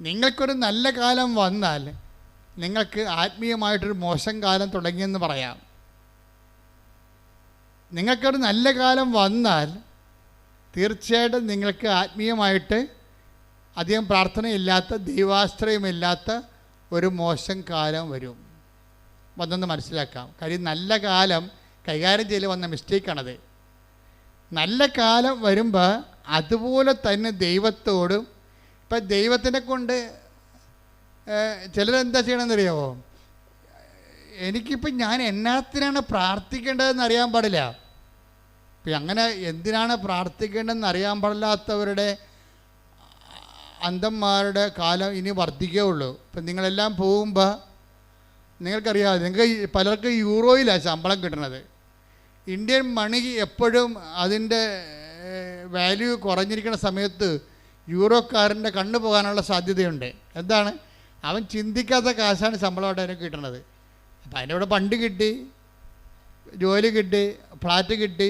നിങ്ങൾക്കൊരു നല്ല കാലം വന്നാൽ നിങ്ങൾക്ക് ആത്മീയമായിട്ടൊരു മോശം കാലം തുടങ്ങിയെന്ന് പറയാം. നിങ്ങൾക്കൊരു നല്ല കാലം വന്നാൽ തീർച്ചയായിട്ടും നിങ്ങൾക്ക് ആത്മീയമായിട്ട് അധികം പ്രാർത്ഥനയില്ലാത്ത ദൈവാശ്രയമില്ലാത്ത ഒരു മോശം കാലം വരും. വന്നെന്ന് മനസ്സിലാക്കാം. കാര്യം നല്ല കാലം കൈകാര്യം ചെയ്യൽ വന്ന മിസ്റ്റേക്കാണത്. നല്ല കാലം വരുമ്പോൾ അതുപോലെ തന്നെ ദൈവത്തോടും ഇപ്പം ദൈവത്തിനെ കൊണ്ട് ചിലരെന്താ ചെയ്യണമെന്നറിയാമോ എനിക്കിപ്പം ഞാൻ എന്നാത്തിനാണ് പ്രാർത്ഥിക്കേണ്ടതെന്ന് അറിയാൻ പാടില്ല. ഇപ്പം അങ്ങനെ എന്തിനാണ് പ്രാർത്ഥിക്കേണ്ടതെന്ന് അറിയാൻ പാടില്ലാത്തവരുടെ അന്ധന്മാരുടെ കാലം ഇനി വർദ്ധിക്കുകയുള്ളൂ. ഇപ്പം നിങ്ങളെല്ലാം പോകുമ്പോൾ നിങ്ങൾക്കറിയാം നിങ്ങൾക്ക് പലർക്കും യൂറോയിലാണ് ശമ്പളം കിട്ടുന്നത് ഇന്ത്യൻ മണി എപ്പോഴും അതിന്റെ വാല്യൂ കുറഞ്ഞിരിക്കുന്ന സമയത്ത് യൂറോക്കാരന്റെ കണ്ണു പോകാനുള്ള സാധ്യതയുണ്ട്. എന്താണ്? അവൻ ചിന്തിക്കാത്ത കാശാണ് ശമ്പളമായിട്ട് അവന് കിട്ടണത്. അപ്പം അതിന്റെ പണ്ട് കിട്ടി ജോലി കിട്ടി ഫ്ലാറ്റ് കിട്ടി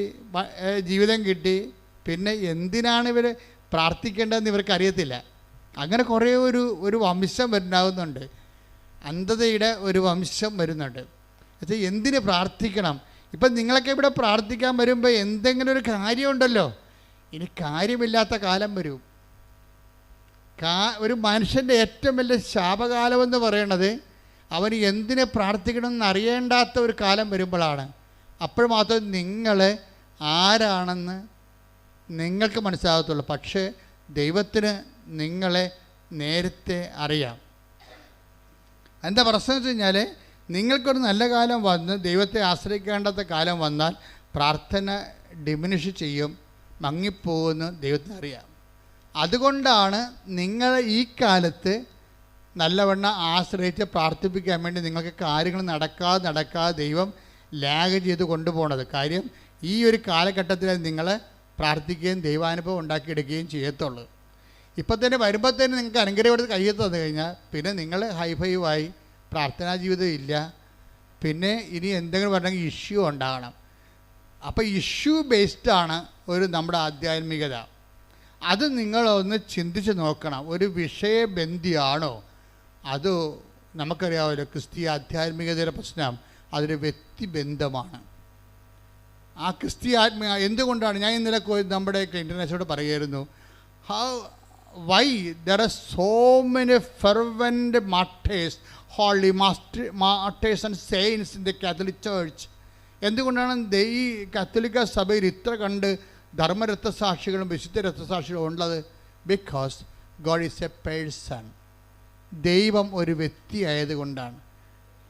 ജീവിതം കിട്ടി. പിന്നെ എന്തിനാണ് ഇവർ പ്രാർത്ഥിക്കേണ്ടതെന്ന് ഇവർക്ക് അറിയത്തില്ല. അങ്ങനെ കുറേ ഒരു ഒരു വംശം വരുന്നുണ്ട് അന്ധതയുടെ ഒരു വംശം വരുന്നുണ്ട്. എന്നുവെച്ചാൽ എന്തിന് പ്രാർത്ഥിക്കണം? ഇപ്പം നിങ്ങളൊക്കെ ഇവിടെ പ്രാർത്ഥിക്കാൻ വരുമ്പോൾ എന്തെങ്കിലും ഒരു കാര്യമുണ്ടല്ലോ. ഇനി കാര്യമില്ലാത്ത കാലം വരും. കാ ഒരു മനുഷ്യന്റെ ഏറ്റവും വലിയ ശാപകാലം എന്ന് പറയുന്നത് അവൻ എന്തിനെ പ്രാർത്ഥിക്കണമെന്ന് അറിയേണ്ടാത്ത ഒരു കാലം വരുമ്പോഴാണ്. അപ്പോൾ മാത്രം നിങ്ങൾ ആരാണെന്ന് നിങ്ങൾക്ക് മനസ്സിലാകത്തുള്ളൂ. പക്ഷേ ദൈവത്തിന് നിങ്ങളെ നേരത്തെ അറിയാം. എന്താ പ്രശ്നം വെച്ച് കഴിഞ്ഞാൽ നിങ്ങൾക്കൊരു നല്ല കാലം വന്ന് ദൈവത്തെ ആശ്രയിക്കേണ്ടാത്ത കാലം വന്നാൽ പ്രാർത്ഥന ഡിമിനിഷ് ചെയ്യും മങ്ങിപ്പോകുമെന്ന് ദൈവത്തിന് അറിയാം. അതുകൊണ്ടാണ് നിങ്ങൾ ഈ കാലത്ത് നല്ലവണ്ണം ആശ്രയിച്ച് പ്രാർത്ഥിപ്പിക്കാൻ വേണ്ടി നിങ്ങൾക്ക് കാര്യങ്ങൾ നടക്കാതെ നടക്കാതെ ദൈവം ലാഗ് ചെയ്ത് കൊണ്ടുപോകണത് കാര്യം ഈ ഒരു കാലഘട്ടത്തിൽ നിങ്ങൾ പ്രാർത്ഥിക്കുകയും ദൈവാനുഭവം ഉണ്ടാക്കിയെടുക്കുകയും ചെയ്യത്തുള്ളൂ. ഇപ്പം തന്നെ വരുമ്പോൾ തന്നെ നിങ്ങൾക്ക് അനുഗ്രഹം എടുത്ത് തന്നു കഴിഞ്ഞാൽ പിന്നെ നിങ്ങൾ ഹൈഫൈവായി പ്രാർത്ഥനാ ജീവിതം ഇല്ല. പിന്നെ ഇനി എന്തെങ്കിലും പറഞ്ഞെങ്കിൽ ഇഷ്യൂ ഉണ്ടാകണം. അപ്പോൾ ഇഷ്യൂ ബേസ്ഡാണ് ഒരു നമ്മുടെ ആധ്യാത്മികത. അത് നിങ്ങളൊന്ന് ചിന്തിച്ച് നോക്കണം. ഒരു വിഷയബന്ധിയാണോ? അത് നമുക്കറിയാമല്ലോ ക്രിസ്തീയ ആധ്യാത്മികതയുടെ പ്രശ്നം. അതൊരു വ്യക്തിബന്ധമാണ്. ആ ക്രിസ്തീയ ആത്മീയ എന്തുകൊണ്ടാണ്? ഞാൻ ഇന്നലെ നമ്മുടെ ഇന്റർനാഷനോട് പറയുമായിരുന്നു how why there are so many fervent martyrs holy master martyrs and saints in the Catholic church എന്തുകൊണ്ടാണ് ദൈ കത്തോലിക്ക സഭയിൽ ഇത്ര കണ്ട് ധർമ്മരക്തസാക്ഷികളും വിശുദ്ധ രക്തസാക്ഷികളും ഉള്ളത് because God is a person ദൈവം ഒരു വ്യക്തി ആയതുകൊണ്ടാണ്.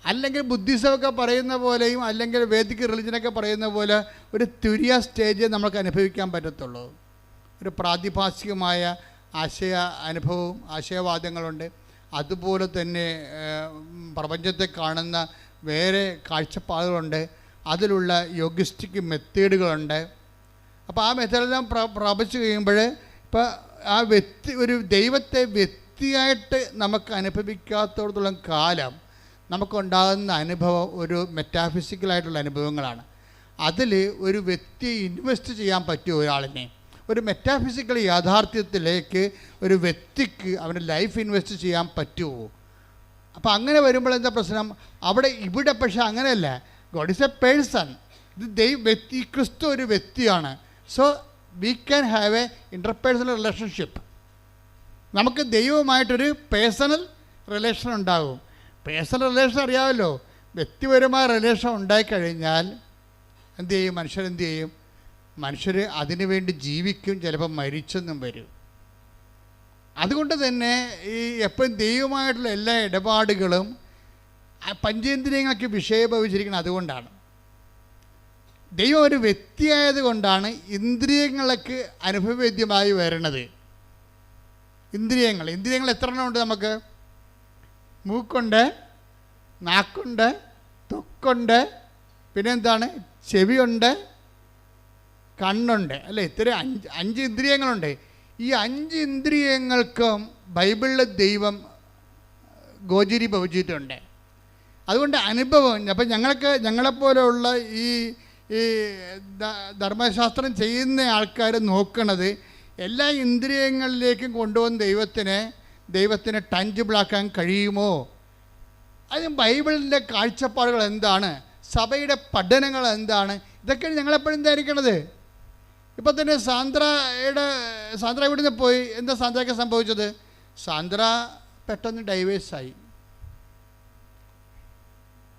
അല്ലെങ്കിൽ ബുദ്ധിസമൊക്കെ പറയുന്ന പോലെയും അല്ലെങ്കിൽ വേദിക് റിലിജനൊക്കെ പറയുന്ന പോലെ ഒരു തുരിയ സ്റ്റേജ് നമുക്ക് അനുഭവിക്കാൻ പറ്റത്തുള്ളൂ. ഒരു പ്രാതിഭാസികമായ ആശയ അനുഭവവും ആശയവാദങ്ങളുണ്ട്. അതുപോലെ തന്നെ പ്രപഞ്ചത്തെ കാണുന്ന വേറെ കാഴ്ചപ്പാടുകളുണ്ട്. അതിലുള്ള യോഗിസ്റ്റിക് മെത്തേഡുകളുണ്ട് അപ്പോൾ ആ മെത്തേഡെല്ലാം പ്ര പ്രാപിച്ചു കഴിയുമ്പോൾ ഇപ്പോൾ ആ വ്യക്തി ഒരു ദൈവത്തെ വ്യക്തിയായിട്ട് നമുക്ക് അനുഭവിക്കാത്തോടത്തോളം കാലം നമുക്കുണ്ടാകുന്ന അനുഭവം ഒരു മെറ്റാഫിസിക്കലായിട്ടുള്ള അനുഭവങ്ങളാണ്. അതിൽ ഒരു വ്യക്തി ഇൻവെസ്റ്റ് ചെയ്യാൻ പറ്റുമോ ഒരാളിനെ ഒരു മെറ്റാഫിസിക്കൽ യാഥാർത്ഥ്യത്തിലേക്ക് ഒരു വ്യക്തിക്ക് അവന്റെ ലൈഫ് ഇൻവെസ്റ്റ് ചെയ്യാൻ പറ്റുമോ? അപ്പോൾ അങ്ങനെ വരുമ്പോൾ എന്താ പ്രശ്നം? അവിടെ ഇവിടെ പക്ഷേ അങ്ങനെയല്ല. ഗോഡ് ഇസ് എ പേഴ്സൺ ഇത് ദൈവ വ്യക്തി ക്രിസ്തു ഒരു വ്യക്തിയാണ്. So we can have a interpersonal relationship നമുക്ക് ദൈവവുമായിട്ടൊരു പേഴ്സണൽ റിലേഷൻ ഉണ്ടാകും. പേഴ്സണൽ റിലേഷൻ അറിയാമല്ലോ. വ്യക്തിപരമായ റിലേഷൻ ഉണ്ടായിക്കഴിഞ്ഞാൽ എന്ത് ചെയ്യും? മനുഷ്യരെന്ത് ചെയ്യും? മനുഷ്യർ അതിനുവേണ്ടി ജീവിക്കും. ചിലപ്പോൾ മരിച്ചെന്നും വരും. അതുകൊണ്ട് തന്നെ ഈ എപ്പോഴും ദൈവമായിട്ടുള്ള എല്ലാ ഇടപാടുകളും പഞ്ചേന്ദ്രിയങ്ങൾക്ക് വിഷയഭവിച്ചിരിക്കുന്നത് അതുകൊണ്ടാണ്. ദൈവം ഒരു വ്യക്തിയായത് കൊണ്ടാണ് ഇന്ദ്രിയങ്ങൾക്ക് അനുഭവവേദ്യമായി വരണത് ഇന്ദ്രിയങ്ങൾ. ഇന്ദ്രിയങ്ങൾ എത്ര എണ്ണം ഉണ്ട് നമുക്ക്? മൂക്കുണ്ട് നാക്കുണ്ട് തൊക്കുണ്ട് പിന്നെന്താണ്? ചെവിയുണ്ട് കണ്ണുണ്ട്. അല്ലേ? ഇത്ര അഞ്ച് അഞ്ച് ഇന്ദ്രിയങ്ങളുണ്ട്. ഈ അഞ്ച് ഇന്ദ്രിയങ്ങൾക്കും ബൈബിളിലെ ദൈവം ഗോചരി ഭവിച്ചിട്ടുണ്ട് അതുകൊണ്ട് അനുഭവം അപ്പം ഞങ്ങൾക്ക് ഞങ്ങളെപ്പോലെയുള്ള ഈ ഈ ധർമ്മശാസ്ത്രം ചെയ്യുന്ന ആൾക്കാർ നോക്കണത് എല്ലാ ഇന്ദ്രിയങ്ങളിലേക്കും കൊണ്ടുവന്ന് ദൈവത്തിനെ ദൈവത്തിന് ടഞ്ചിബിളാക്കാൻ കഴിയുമോ? അതിന് ബൈബിളിന്റെ കാഴ്ചപ്പാടുകൾ എന്താണ്? സഭയുടെ പഠനങ്ങൾ എന്താണ്? ഇതൊക്കെ ഞങ്ങളെപ്പോഴും ധരിക്കണത്. ഇപ്പം തന്നെ സാന്ദ്രയുടെ സാന്ദ്ര ഇവിടുന്ന് പോയി? എന്താ സാന്ദ്രയ്ക്ക് സംഭവിച്ചത്? സാന്ദ്ര പെട്ടെന്ന് ഡൈവേഴ്സായി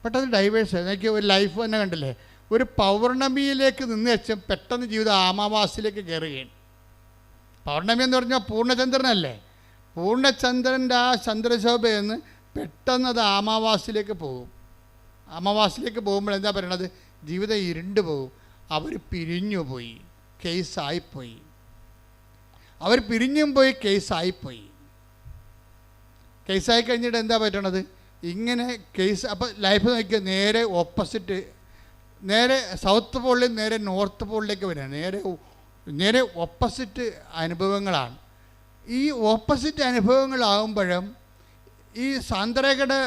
പെട്ടെന്ന് ഡൈവേഴ്സായി എനിക്ക് ഒരു ലൈഫ് തന്നെ കണ്ടില്ലേ? ഒരു പൗർണമിയിലേക്ക് നിന്ന് വെച്ച് പെട്ടെന്ന് ജീവിതം ആമാവാസിലേക്ക് കയറുകയാണ്. പൗർണമി എന്ന് പറഞ്ഞാൽ പൂർണചന്ദ്രനല്ലേ? പൂർണചന്ദ്രന്റെ ആ ചന്ദ്രശോഭയെന്ന് പെട്ടെന്ന് അത് ആമാവാസിലേക്ക് പോകും. അമാവാസിലേക്ക് പോകുമ്പോൾ എന്താ പറയണത്? ജീവിതം ഇരുണ്ട് പോകും. അവർ പിരിഞ്ഞു പോയി. കേസായിപ്പോയി അവർ പിരിഞ്ഞും പോയി കേസായിപ്പോയി കേസായി കഴിഞ്ഞിട്ട് എന്താ പറ്റണത്? ഇങ്ങനെ കേസ് അപ്പോൾ ലൈഫ് നോക്കിയാൽ നേരെ ഓപ്പോസിറ്റ് നേരെ സൗത്ത് പോളിൽ നേരെ നോർത്ത് പോളിലേക്ക് വരിക. നേരെ നേരെ ഓപ്പോസിറ്റ് അനുഭവങ്ങളാണ്. ഈ ഓപ്പോസിറ്റ് അനുഭവങ്ങളാകുമ്പോഴും ഈ സാന്ദ്രയുടെ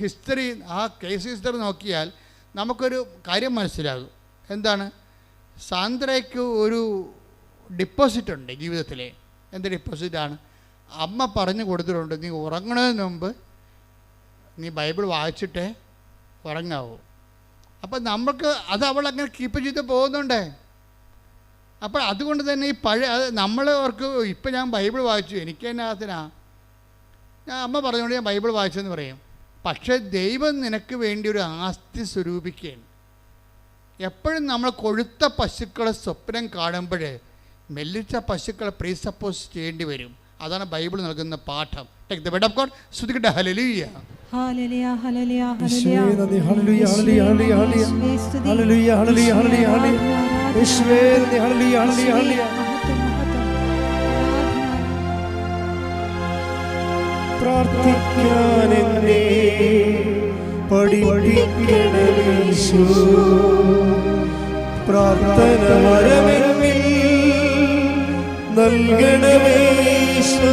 ഹിസ്റ്ററി ആ കേസ് ഹിസ്റ്ററി നോക്കിയാൽ നമുക്കൊരു കാര്യം മനസ്സിലാകും. എന്താണ്? സാന്ദ്രയ്ക്ക് ഒരു ഡിപ്പോസിറ്റ് ഉണ്ട് ജീവിതത്തിലെ. എന്ത് ഡിപ്പോസിറ്റാണ് അമ്മ പറഞ്ഞു കൊടുത്തിട്ടുണ്ട് നീ ഉറങ്ങണതിന് മുമ്പ് നീ ബൈബിൾ വായിച്ചിട്ടേ ഉറങ്ങാവൂ. അപ്പം നമുക്ക് അത് അവൾ അങ്ങനെ കീപ്പ് ചെയ്ത് പോകുന്നുണ്ടേ. അപ്പോൾ അതുകൊണ്ട് തന്നെ ഈ പഴയ അത് നമ്മൾ അവർക്ക് ഇപ്പം ഞാൻ ബൈബിൾ വായിച്ചു എനിക്ക് തന്നെ അതിനാ. ഞാൻ അമ്മ പറഞ്ഞുകൊണ്ട് ഞാൻ ബൈബിൾ വായിച്ചെന്ന് പറയും. പക്ഷേ ദൈവം നിനക്ക് വേണ്ടി ഒരു ആസ്തി സ്വരൂപിക്കുകയാണ്. എപ്പോഴും നമ്മൾ കൊഴുത്ത പശുക്കളെ സ്വപ്നം കാണുമ്പോൾ മെല്ലിച്ച പശുക്കളെ പ്രീസപ്പോസ് ചെയ്യേണ്ടി വരും. അതാണ് ബൈബിൾ നൽകുന്ന പാഠം. Take the bed of God ശ്രുതിക്കട്ടെ ഹലലിയ പ്രാർത്ഥിക്കാൻ എന്നെ പഠിപ്പിക്കണമേശു പ്രാർത്ഥന വരമെന്നിൽ നൽകണമേശു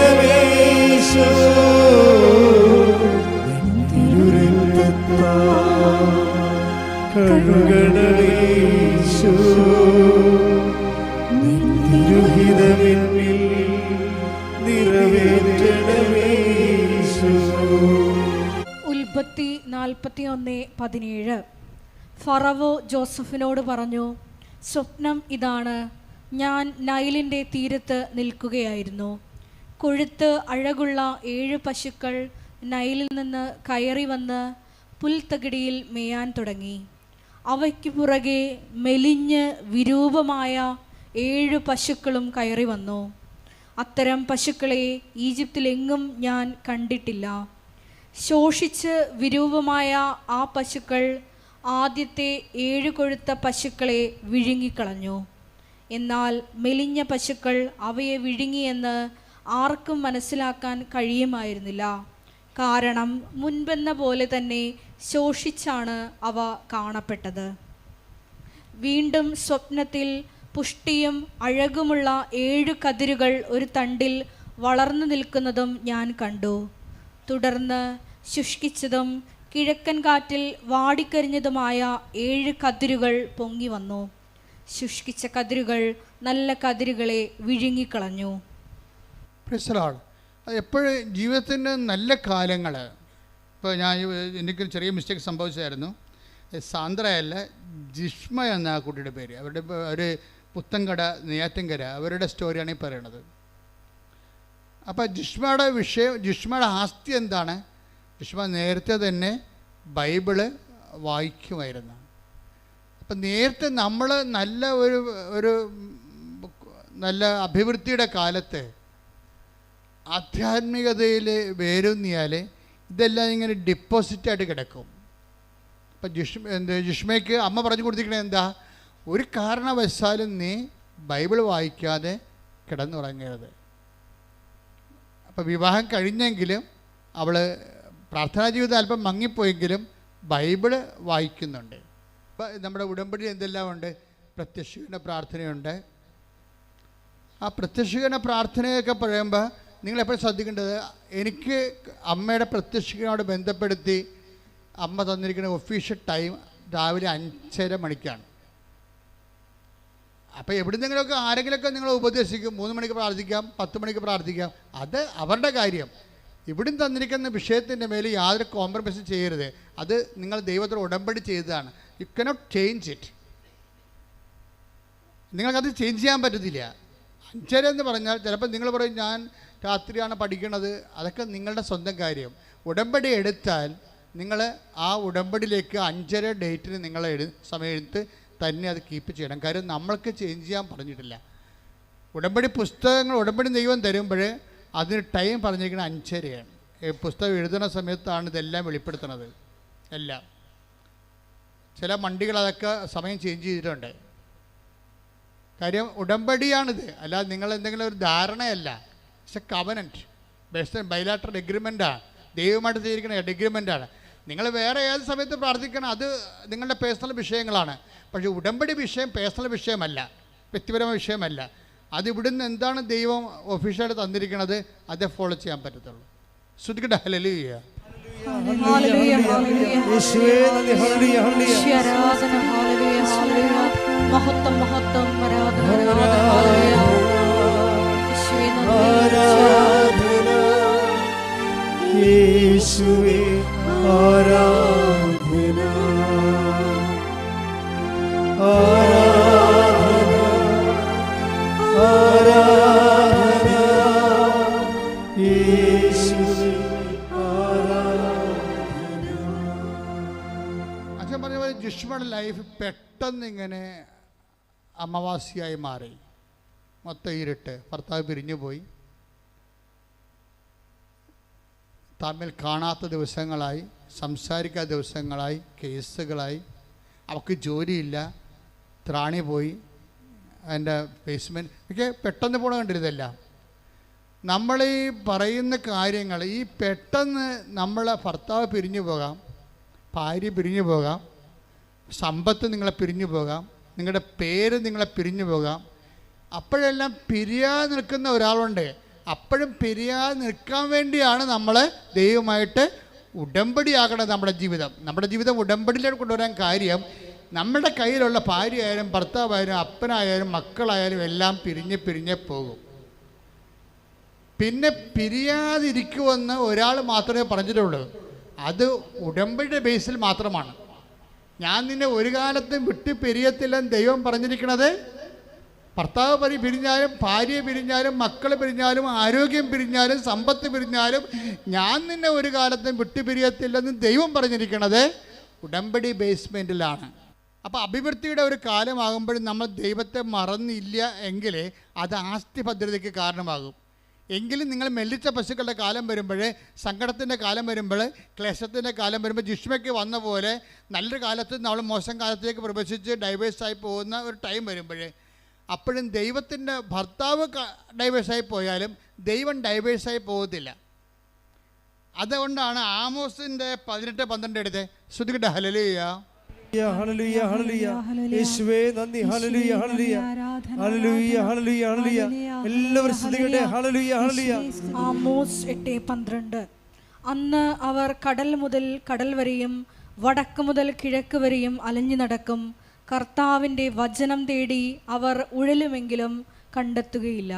പതിനേഴ്. ഫറവോ ജോസഫിനോട് പറഞ്ഞു സ്വപ്നം ഇതാണ്. ഞാൻ നൈലിന്റെ തീരത്ത് നിൽക്കുകയായിരുന്നു. കൊഴുത്ത് അഴകുള്ള ഏഴ് പശുക്കൾ നൈലിൽ നിന്ന് കയറി വന്ന് പുൽത്തകിടിയിൽ മേയാൻ തുടങ്ങി. അവയ്ക്ക് പുറകെ മെലിഞ്ഞ് വിരൂപമായ ഏഴ് പശുക്കളും കയറി വന്നു. അത്തരം പശുക്കളെ ഈജിപ്തിലെങ്ങും ഞാൻ കണ്ടിട്ടില്ല. ശോഷിച്ച് വിരൂപമായ ആ പശുക്കൾ ആദ്യത്തെ ഏഴ് കൊഴുത്ത പശുക്കളെ വിഴുങ്ങിക്കളഞ്ഞു. എന്നാൽ മെലിഞ്ഞ പശുക്കൾ അവയെ വിഴുങ്ങിയെന്ന് ആർക്കും മനസ്സിലാക്കാൻ കഴിയുമായിരുന്നില്ല. കാരണം മുൻപെന്ന പോലെ തന്നെ ശോഷിച്ചാണ് അവ കാണപ്പെട്ടത്. വീണ്ടും സ്വപ്നത്തിൽ പുഷ്ടിയും അഴകുമുള്ള ഏഴു കതിരുകൾ ഒരു തണ്ടിൽ വളർന്നു നിൽക്കുന്നതും ഞാൻ കണ്ടു. തുടർന്ന് ശുഷ്കിച്ചതും കിഴക്കൻ കാറ്റിൽ വാടിക്കരിഞ്ഞതുമായ ഏഴ് കതിരുകൾ പൊങ്ങി വന്നു. ശുഷ്കിച്ച കതിരുകൾ നല്ല കതിരുകളെ വിഴുങ്ങിക്കളഞ്ഞു. എപ്പോഴും ജീവിതത്തിന്റെ നല്ല കാലങ്ങൾ. ഇപ്പോൾ ഞാൻ എനിക്ക് ചെറിയ മിസ്റ്റേക്ക് സംഭവിച്ചായിരുന്നു സാന്ദ്രയല്ല ജിഷ്മ എന്ന ആ കുട്ടിയുടെ പേര്. അവരുടെ ഒരു പുത്തൻകട നെയ്യാറ്റിൻകര അവരുടെ സ്റ്റോറിയാണ് ഈ പറയണത് അപ്പോൾ ജിഷ്മയുടെ വിഷയം ജിഷ്മയുടെ ആസ്തി എന്താണ്? ജിഷ്മ നേരത്തെ തന്നെ ബൈബിൾ വായിക്കുമായിരുന്നു. അപ്പം നേരത്തെ നമ്മൾ നല്ല ഒരു ഒരു നല്ല അഭിവൃദ്ധിയുടെ കാലത്ത് ആധ്യാത്മികതയിൽ വേരൂന്നിയാൽ ഇതെല്ലാം ഇങ്ങനെ ഡിപ്പോസിറ്റായിട്ട് കിടക്കും. അപ്പം ജിഷ്മ എന്ത് ജിഷ്മയ്ക്ക് അമ്മ പറഞ്ഞു കൊടുത്തിരിക്കണേ എന്താ? ഒരു കാരണവശാലും നീ ബൈബിൾ വായിക്കാതെ കിടന്നുറങ്ങരുത്. അപ്പം വിവാഹം കഴിഞ്ഞെങ്കിലും അവൾ പ്രാർത്ഥനാ ജീവിതം അല്പം മങ്ങിപ്പോയെങ്കിലും ബൈബിൾ വായിക്കുന്നുണ്ട്. അപ്പം നമ്മുടെ ഉടമ്പടി എന്തെല്ലാം ഉണ്ട്? പ്രത്യക്ഷീകരണ പ്രാർത്ഥനയുണ്ട്. ആ പ്രത്യക്ഷീകരണ പ്രാർത്ഥനയൊക്കെ പറയുമ്പോൾ നിങ്ങളെപ്പോഴും ശ്രദ്ധിക്കേണ്ടത് എനിക്ക് അമ്മയുടെ പ്രത്യക്ഷീകരണോട് ബന്ധപ്പെടുത്തി അമ്മ തന്നിരിക്കുന്ന ഒഫീഷ്യൽ ടൈം രാവിലെ അഞ്ചര മണിക്കാണ്. അപ്പോൾ എവിടുന്നെങ്കിലുമൊക്കെ ആരെങ്കിലുമൊക്കെ നിങ്ങൾ ഉപദേശിക്കും. മൂന്ന് മണിക്ക് പ്രാർത്ഥിക്കാം പത്ത് മണിക്ക് പ്രാർത്ഥിക്കാം. അത് അവരുടെ കാര്യം. ഇവിടും തന്നിരിക്കുന്ന വിഷയത്തിന്റെ മേലെ യാതൊരു കോംപ്രമൈസ് ചെയ്യരുത്. അത് നിങ്ങൾ ദൈവത്തോട് ഉടമ്പടി ചെയ്തതാണ്. യു കനോട്ട് ചേഞ്ച് ഇറ്റ് നിങ്ങൾക്കത് ചേഞ്ച് ചെയ്യാൻ പറ്റത്തില്ല. അഞ്ചര എന്ന് പറഞ്ഞാൽ ചിലപ്പോൾ നിങ്ങൾ പറയും ഞാൻ രാത്രിയാണ് പഠിക്കുന്നത് അതൊക്കെ നിങ്ങളുടെ സ്വന്തം കാര്യം. ഉടമ്പടി എടുത്താൽ നിങ്ങൾ ആ ഉടമ്പടിയിലേക്ക് അഞ്ചര ഡേറ്റിന് നിങ്ങൾ എഴു സമയം തന്നെ അത് കീപ്പ് ചെയ്യണം. കാര്യം നമ്മൾക്ക് ചേഞ്ച് ചെയ്യാൻ പറഞ്ഞിട്ടില്ല. ഉടമ്പടി പുസ്തകങ്ങൾ ഉടമ്പടി ദൈവം തരുമ്പോൾ അതിന് ടൈം പറഞ്ഞിരിക്കുന്നത് അഞ്ചരയാണ്. ഈ പുസ്തകം എഴുതുന്ന സമയത്താണ് ഇതെല്ലാം വെളിപ്പെടുത്തുന്നത്. എല്ലാം. ചില മണ്ടികൾ അതൊക്കെ സമയം ചേഞ്ച് ചെയ്തിട്ടുണ്ട്. കാര്യം ഉടമ്പടിയാണിത്. അല്ലാതെ നിങ്ങൾ എന്തെങ്കിലും ഒരു ധാരണയല്ല. എ കവനന്റ് ബെസ്റ്റ് ബൈലാറ്റർ എഗ്രിമെന്റാണ് ദൈവമായിട്ട് ചെയ്തിരിക്കുന്ന എഗ്രിമെന്റാണ് നിങ്ങൾ വേറെ ഏത് സമയത്ത് പ്രാർത്ഥിക്കണം അത് നിങ്ങളുടെ പേഴ്സണൽ വിഷയങ്ങളാണ്. പക്ഷേ ഉടമ്പടി വിഷയം പേഴ്സണൽ വിഷയമല്ല വ്യക്തിപരമായ വിഷയമല്ല. അത് ഇവിടുന്ന് എന്താണ് ദൈവം ഒഫീഷ്യലായിട്ട് തന്നിരിക്കുന്നത് അതേ ഫോളോ ചെയ്യാൻ പറ്റത്തുള്ളൂ. ശ്രുതിക്കട്ടെ ഹലലു ഈശോ ആരാധന. മഹത്വം മഹത്വം ആരാധന. യേശുവേ ആരാധന. ജിഷ്മയുടെ ലൈഫ് പെട്ടെന്ന് ഇങ്ങനെ അമാവാസിയായി മാറി. മൊത്തം ഇരുട്ട്. ഭർത്താവ് പിരിഞ്ഞു പോയി. തമ്മിൽ കാണാത്ത ദിവസങ്ങളായി സംസാരിക്കാത്ത ദിവസങ്ങളായി കേസുകളായി. അവൾക്ക് ജോലിയില്ല. ത്രാണി പോയി അതിന്റെ ബേസ്മെന്റ് ഒക്കെ പെട്ടെന്ന് പോണ കണ്ടിരുന്നതെല്ലാം നമ്മൾ ഈ പറയുന്ന കാര്യങ്ങൾ ഈ പെട്ടെന്ന് നമ്മളെ ഭർത്താവ് പിരിഞ്ഞു പോകാം ഭാര്യ പിരിഞ്ഞു പോകാം സമ്പത്ത് നിങ്ങളെ പിരിഞ്ഞു പോകാം നിങ്ങളുടെ പേര് നിങ്ങളെ പിരിഞ്ഞു പോകാം. അപ്പോഴെല്ലാം പിരിയാതെ നിൽക്കുന്ന ഒരാളുണ്ട്. അപ്പോഴും പിരിയാതെ നിൽക്കാൻ വേണ്ടിയാണ് നമ്മൾ ദൈവമായിട്ട് ഉടമ്പടിയാകണം നമ്മുടെ ജീവിതം. നമ്മുടെ ജീവിതം ഉടമ്പടിയിലേക്ക് കൊണ്ടുവരാൻ കാര്യം നമ്മുടെ കയ്യിലുള്ള ഭാര്യയായാലും ഭർത്താവായാലും അപ്പനായാലും മക്കളായാലും എല്ലാം പിരിഞ്ഞ് പിരിഞ്ഞ് പോകും. പിന്നെ പിരിയാതിരിക്കുമെന്ന് ഒരാൾ മാത്രമേ പറഞ്ഞിട്ടുള്ളൂ. അത് ഉടമ്പടിയുടെ ബേസിൽ മാത്രമാണ്. ഞാൻ നിന്നെ ഒരു കാലത്തും വിട്ടു പിരിയത്തില്ലെന്ന് ദൈവം പറഞ്ഞിരിക്കണത് ഭർത്താവ് പരി പിരിഞ്ഞാലും ഭാര്യ പിരിഞ്ഞാലും മക്കൾ പിരിഞ്ഞാലും ആരോഗ്യം പിരിഞ്ഞാലും സമ്പത്ത് പിരിഞ്ഞാലും ഞാൻ നിന്നെ ഒരു കാലത്തും വിട്ടു പിരിയത്തില്ലെന്ന് ദൈവം പറഞ്ഞിരിക്കണത് ഉടമ്പടി ബേസ്മെന്റിലാണ് അപ്പോൾ അഭിവൃദ്ധിയുടെ ഒരു കാലമാകുമ്പോഴും നമ്മൾ ദൈവത്തെ മറന്നില്ല എങ്കിൽ അത് ആസ്തി ഭദ്രതയ്ക്ക് കാരണമാകും. എങ്കിലും നിങ്ങൾ മെല്ലിച്ച പശുക്കളുടെ കാലം വരുമ്പോൾ സങ്കടത്തിന്റെ കാലം വരുമ്പോൾ ക്ലേശത്തിന്റെ കാലം വരുമ്പോൾ ജിഷ്മയ്ക്ക് വന്ന പോലെ നല്ലൊരു കാലത്ത് നമ്മൾ മോശം കാലത്തേക്ക് പ്രവേശിച്ച് ഡൈവേഴ്സായി പോകുന്ന ഒരു ടൈം വരുമ്പോൾ അപ്പോഴും ദൈവത്തിന്റെ ഭർത്താവ് ഡൈവേഴ്സായി പോയാലും ദൈവം ഡൈവേഴ്സായി പോകത്തില്ല. അതുകൊണ്ടാണ് ആമോസിന്റെ പതിനെട്ട് പന്ത്രണ്ട് എടുത്ത്. ശ്രുതികട്ടെ ഹലലിയ യേശുവേ നന്ദി. എല്ലാവരും ശ്രദ്ധിക്കട്ടെ. ആമോസ് എട്ട് പന്ത്രണ്ട്. അന്ന് അവർ കടൽ മുതൽ കടൽ വരെയും വടക്ക് മുതൽ കിഴക്ക് വരെയും അലഞ്ഞു നടക്കും. കർത്താവിന്റെ വചനം തേടി അവർ ഉഴലുമെങ്കിലും കണ്ടെത്തുകയില്ല.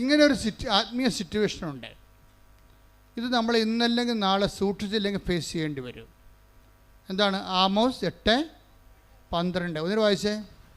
ഇങ്ങനെ ഒരു സിറ്റ് ആത്മീയ സിറ്റുവേഷൻ ഉണ്ട്. ഇത് നമ്മൾ ഇന്നല്ലെങ്കിൽ നാളെ സൂക്ഷിച്ചില്ലെങ്കിൽ ഫേസ് ചെയ്യേണ്ടി വരും. എന്താണ്? ആമോസ് എട്ട് പന്ത്രണ്ട്. ഒന്നിനു വായിച്ചേ.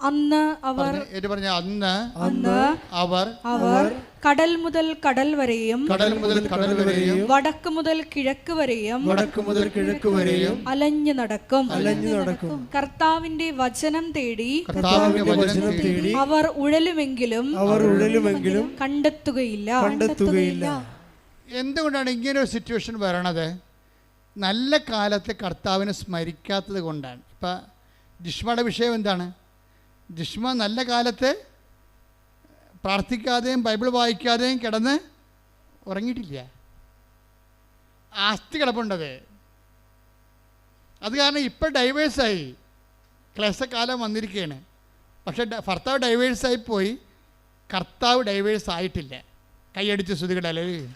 അന്ന് അവർ പറഞ്ഞ് പറഞ്ഞ? അന്ന് അന്ന് അവർ അവർ കടൽ മുതൽ കടൽ വരെയും കടൽ മുതൽ കടൽ വരെയും വടക്ക് മുതൽ കിഴക്ക് വരെയും വടക്ക് മുതൽ കിഴക്ക് വരെയും അലഞ്ഞു നടക്കും. അലഞ്ഞു നടക്കും. കർത്താവിന്റെ വചനം തേടി കർത്താവിന്റെ വചനം തേടി അവർ ഉഴലുമെങ്കിലും അവർ ഉഴലുമെങ്കിലും കണ്ടെത്തുകയില്ല. കണ്ടെത്തുകയില്ല. എന്തുകൊണ്ടാണ് ഇങ്ങനെ ഒരു സിറ്റുവേഷൻ വരണത്? നല്ല കാലത്തെ കർത്താവിനെ സ്മരിക്കാത്തത് കൊണ്ടാണ്. ഇപ്പം ജിഷ്മയുടെ വിഷയം എന്താണ്? ജിഷ്മ നല്ല കാലത്ത് പ്രാർത്ഥിക്കാതെയും ബൈബിൾ വായിക്കാതെയും കിടന്ന് ഉറങ്ങിയിട്ടില്ല. ആസ്തി കിടപ്പുണ്ടത് അത്. കാരണം ഇപ്പം ഡൈവേഴ്സായി ക്ലേശക്കാലം വന്നിരിക്കുകയാണ് പക്ഷേ ഭർത്താവ് ഡൈവേഴ്സായി പോയി. കർത്താവ് ഡൈവേഴ്സ് ആയിട്ടില്ല. കൈയടിച്ച് ശ്രുതികടല്ലേ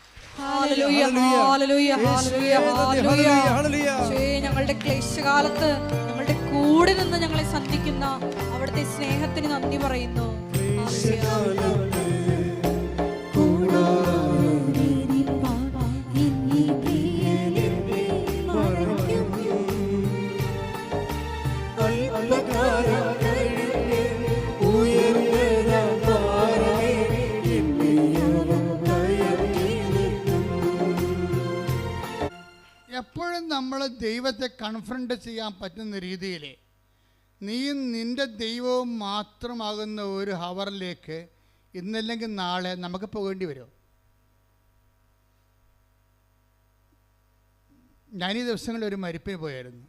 ഞങ്ങളുടെ ക്ലേശകാലത്ത് ഞങ്ങളുടെ കൂടെ നിന്ന് ഞങ്ങളെ സന്ധിക്കുന്ന അവിടുത്തെ സ്നേഹത്തിന് നന്ദി പറയുന്നു. നമ്മൾ ദൈവത്തെ കൺഫ്രണ്ട് ചെയ്യാൻ പറ്റുന്ന രീതിയിൽ നീയും നിന്റെ ദൈവവും മാത്രമാകുന്ന ഒരു ഹവറിലേക്ക് ഇന്നല്ലെങ്കിൽ നാളെ നമുക്ക് പോകേണ്ടി വരും. ഈ ദിവസങ്ങളിൽ ഒരു മരിപ്പിന് പോയായിരുന്നു.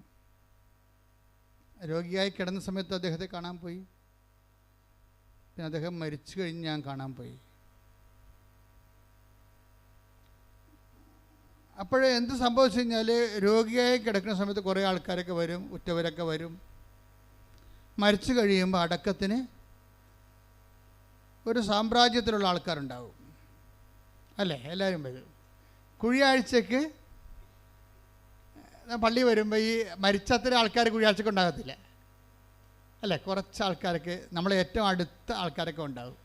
രോഗിയായി കിടന്ന സമയത്ത് അദ്ദേഹത്തെ കാണാൻ പോയി. പിന്നെ അദ്ദേഹം മരിച്ചു കഴിഞ്ഞ് ഞാൻ കാണാൻ പോയി. അപ്പോഴേ എന്ത് സംഭവിച്ചു കഴിഞ്ഞാൽ രോഗിയായി കിടക്കുന്ന സമയത്ത് കുറേ ആൾക്കാരൊക്കെ വരും ഉറ്റവരൊക്കെ വരും. മരിച്ചു കഴിയുമ്പോൾ അടക്കത്തിന് ഒരു സാമ്രാജ്യത്തിലുള്ള ആൾക്കാരുണ്ടാവും. അല്ലേ? എല്ലാവരും വരും. കുഴിയാഴ്ചക്ക് പള്ളി വരുമ്പോൾ ഈ മരിച്ചത്ര ആൾക്കാർ കുഴിയാഴ്ചക്ക് ഉണ്ടാകത്തില്ല. അല്ലേ? കുറച്ച് ആൾക്കാർക്ക് നമ്മളെ ഏറ്റവും അടുത്ത ആൾക്കാരൊക്കെ ഉണ്ടാവും.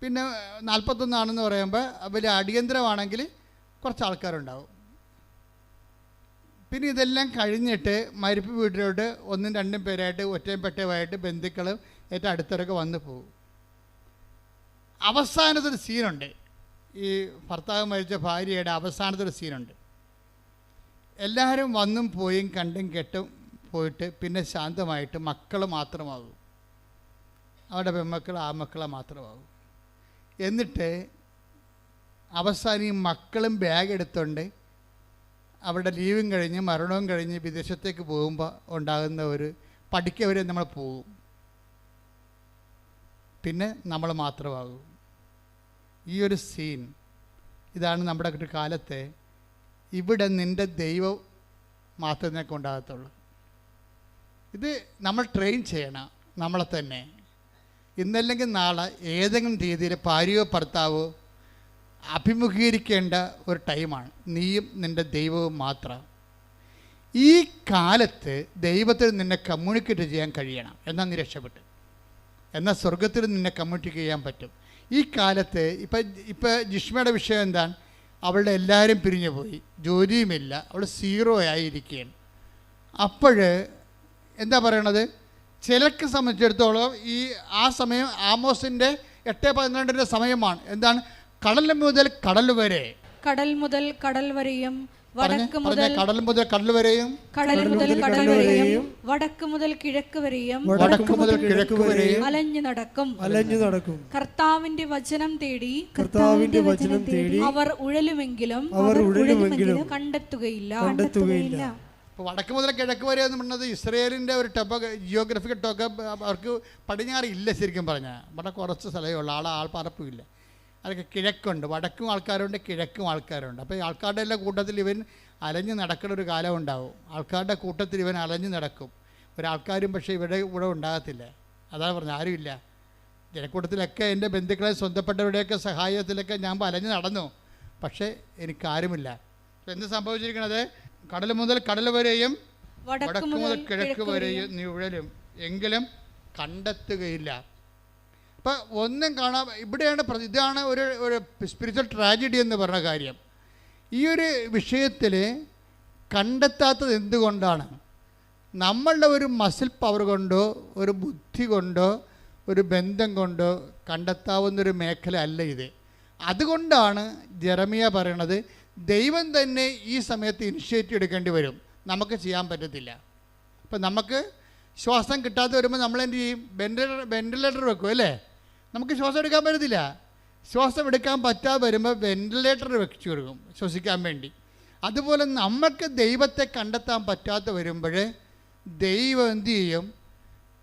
പിന്നെ നാൽപ്പത്തൊന്നാണെന്ന് പറയുമ്പോൾ വലിയ അടിയന്തരമാണെങ്കിൽ കുറച്ച് ആൾക്കാരുണ്ടാവും. പിന്നെ ഇതെല്ലാം കഴിഞ്ഞിട്ട് മരിപ്പ് വീട്ടിലോട്ട് ഒന്നും രണ്ടും പേരായിട്ട് ഒറ്റയും പെട്ടയുമായിട്ട് ബന്ധുക്കളും ഏറ്റവും അടുത്തവരൊക്കെ വന്നു പോകും. അവസാനത്തൊരു സീനുണ്ട്. ഈ ഭർത്താവ് മരിച്ച ഭാര്യയുടെ അവസാനത്തൊരു സീനുണ്ട്. എല്ലാവരും വന്നും പോയും കണ്ടും കെട്ടും പോയിട്ട് പിന്നെ ശാന്തമായിട്ട് മക്കൾ മാത്രമാകും. അവരുടെ പെൺമക്കൾ ആ മക്കളെ മാത്രമാകും. എന്നിട്ട് അവസാനം ഈ മക്കളും ബാഗ് എടുത്തുകൊണ്ട് അവരുടെ ലീവും കഴിഞ്ഞ് മരണവും കഴിഞ്ഞ് വിദേശത്തേക്ക് പോകുമ്പോൾ ഉണ്ടാകുന്ന ഒരു പഠിക്കവരെ നമ്മൾ പോകും. പിന്നെ നമ്മൾ മാത്രമാകും. ഈ ഒരു സീൻ ഇതാണ് നമ്മുടെ ഒരു കാലത്തെ ഇവിടെ നിന്റെ ദൈവം മാത്രമേ ഉണ്ടാകത്തുള്ളൂ. ഇത് നമ്മൾ ട്രെയിൻ ചെയ്യണം നമ്മളെ തന്നെ. ഇന്നല്ലെങ്കിൽ നാളെ ഏതെങ്കിലും രീതിയിൽ ഭാര്യയോ ഭർത്താവോ അഭിമുഖീകരിക്കേണ്ട ഒരു ടൈമാണ്. നീയും നിന്റെ ദൈവവും മാത്രം. ഈ കാലത്ത് ദൈവത്തിൽ നിന്നെ കമ്മ്യൂണിക്കേറ്റ് ചെയ്യാൻ കഴിയണം. എന്നാൽ നീ രക്ഷപ്പെട്ടു. എന്നാൽ സ്വർഗത്തിൽ നിന്നെ കമ്മ്യൂണിക്കേറ്റ് ചെയ്യാൻ പറ്റും. ഈ കാലത്ത് ഇപ്പം ഇപ്പം ജിഷ്മയുടെ വിഷയം എന്താണ്? അവളുടെ എല്ലാവരും പിരിഞ്ഞു പോയി. ജോലിയുമില്ല. അവൾ സീറോ ആയിരിക്കുകയാണ്. അപ്പോൾ എന്താ പറയണത്? ചിലക്ക് സംബന്ധിച്ചിടത്തോളം ഈ ആ സമയം ആമോസിന്റെ എട്ട് പന്ത്രണ്ടിന്റെ സമയമാണ്. എന്താണ്? കടൽ മുതൽ കടൽ വരെ. കടൽ മുതൽ കടൽ വരെയും വടക്ക് മുതൽ കടൽ മുതൽ കടൽ വരെയും. കടൽ മുതൽ കടൽ വരെയും വടക്ക് മുതൽ കിഴക്ക് വരെയും വടക്ക് മുതൽ കിഴക്ക് വരെയും. അലഞ്ഞു നടക്കും. അലഞ്ഞു നടക്കും. കർത്താവിന്റെ വചനം തേടി കർത്താവിന്റെ വചനം തേടി അവർ ഉഴലുമെങ്കിലും അവർ ഉഴലുമെങ്കിലും കണ്ടെത്തുകയില്ല കണ്ടെത്തുകയില്ല. വടക്ക് മുതൽ കിഴക്ക് വരെ എന്ന് പറഞ്ഞത് ഇസ്രയേലിന്റെ ഒരു ടോപ്പ ജിയോഗ്രഫിക്കൽ ടോക്ക് അവർക്ക് പടിഞ്ഞാറ് ഇല്ല ശരിക്കും പറഞ്ഞാൽ ഇവിടെ കുറച്ച് സ്ഥലമേ ഉള്ളൂ ആൾ ആൾ ഇല്ല. അതൊക്കെ കിഴക്കുണ്ട്. വടക്കും ആൾക്കാരുണ്ട് കിഴക്കും ആൾക്കാരുണ്ട്. അപ്പോൾ ഈ ആൾക്കാരുടെ എല്ലാ കൂട്ടത്തിൽ ഇവൻ അലഞ്ഞു നടക്കുന്ന ഒരു കാലം ഉണ്ടാവും. ആൾക്കാരുടെ കൂട്ടത്തിൽ ഇവൻ അലഞ്ഞു നടക്കും. ഒരാൾക്കാരും പക്ഷേ ഇവിടെ ഇവിടെ ഉണ്ടാകത്തില്ല. അതാണ് പറഞ്ഞത്. ആരുമില്ല. ജനക്കൂട്ടത്തിലൊക്കെ എന്റെ ബന്ധുക്കളെ സ്വന്തപ്പെട്ടവരുടെയൊക്കെ സഹായത്തിലൊക്കെ ഞാൻ അലഞ്ഞ് നടന്നു. പക്ഷേ എനിക്കാരുമില്ല അപ്പം എന്ത് സംഭവിച്ചിരിക്കണത്? കടൽ മുതൽ കടൽ വരെയും വടക്ക് മുതൽ മുതൽ കിഴക്ക് വരെയും. നീ ഉഴലും. എങ്കിലും കണ്ടെത്തുകയില്ല. അപ്പം ഒന്നും കാണാൻ ഇവിടെയാണ് ഇതാണ് ഒരു ഒരു സ്പിരിച്വൽ ട്രാജഡി എന്ന് പറഞ്ഞ കാര്യം. ഈ ഒരു വിഷയത്തിൽ കണ്ടെത്താത്തത് എന്തുകൊണ്ടാണ്? നമ്മളുടെ ഒരു മസിൽ പവർ കൊണ്ടോ ഒരു ബുദ്ധി കൊണ്ടോ ഒരു ബന്ധം കൊണ്ടോ കണ്ടെത്താവുന്നൊരു മേഖല അല്ല ഇത്. അതുകൊണ്ടാണ് ജെറമിയ പറയണത് ദൈവം തന്നെ ഈ സമയത്ത് ഇനിഷ്യേറ്റീവ് എടുക്കേണ്ടി വരും. നമുക്ക് ചെയ്യാൻ പറ്റത്തില്ല. അപ്പം നമുക്ക് ശ്വാസം കിട്ടാതെ വരുമ്പോൾ നമ്മൾ എന്ത് ചെയ്യും? വെന്റിലേറ്റർ വെന്റിലേറ്റർ വെക്കും അല്ലേ? നമുക്ക് ശ്വാസം എടുക്കാൻ പറ്റത്തില്ല. ശ്വാസം എടുക്കാൻ പറ്റാതെ വരുമ്പോൾ വെന്റിലേറ്റർ വെച്ചു കൊടുക്കും ശ്വസിക്കാൻ വേണ്ടി. അതുപോലെ നമുക്ക് ദൈവത്തെ കണ്ടെത്താൻ പറ്റാതെ വരുമ്പോൾ ദൈവം എന്തു ചെയ്യും?